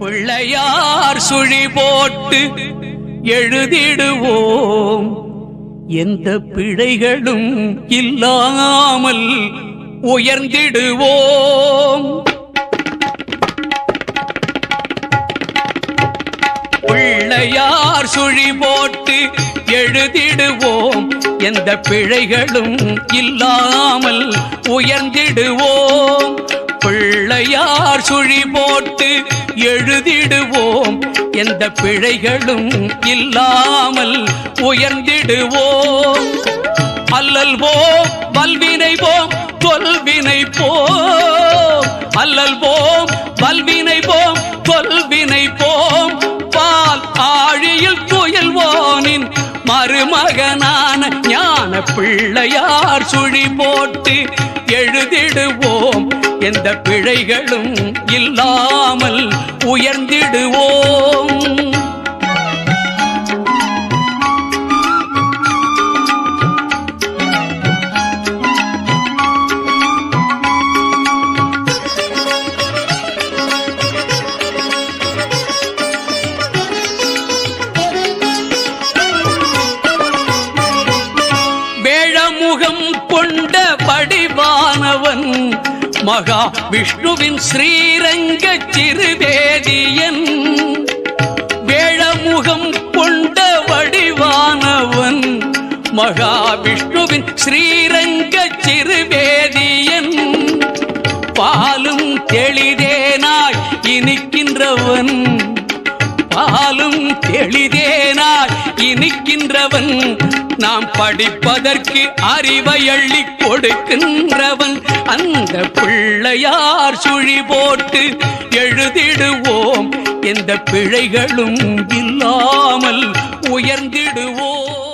பிள்ளையார் சுழி போட்டு எழுதிடுவோம். எந்த பிழைகளும் இல்லாமல் உயர்ந்திடுவோம். பிள்ளையார் சுழி போட்டு எழுதிடுவோம். எந்த பிழைகளும் இல்லாமல் உயர்ந்திடுவோம். சுழி போட்டு எழுதிடுவோம். எந்த பிழைகளும் இல்லாமல் உயர்ந்திடுவோம். அல்லல் போம் வல்வினை போம் தொல்வினை போம் அல்லல் போம் வல்வினை போம் தொல்வினை போம் பால் ஆழியில் துயல்வோனின் மருமகனான ஞான பிள்ளையார் சுழி போட்டு எழுதிடுவோம் எந்த பிழைகளும் இல்லாமல் உயர்ந்திடுவோம். வேழமுகம் கொண்ட படிவானவன் மகா விஷ்ணுவின் ஸ்ரீரங்க சிறுவேதியன். வேழமுகம் கொண்ட வடிவானவன். மகா விஷ்ணுவின் ஸ்ரீரங்க சிறுவேதியன். பாலும் தெளிதேனாய் இனிக்கின்றவன். பாலும் தெளிதேனாய் இனிக்கின்றவன். நாம் படிப்பதற்கு அறிவை அள்ளி கொடுக்கின்றவன். அந்த பிள்ளையார் சுழி போட்டு எழுதிடுவோம். எந்த பிழைகளும் இல்லாமல் உயர்ந்திடுவோம்.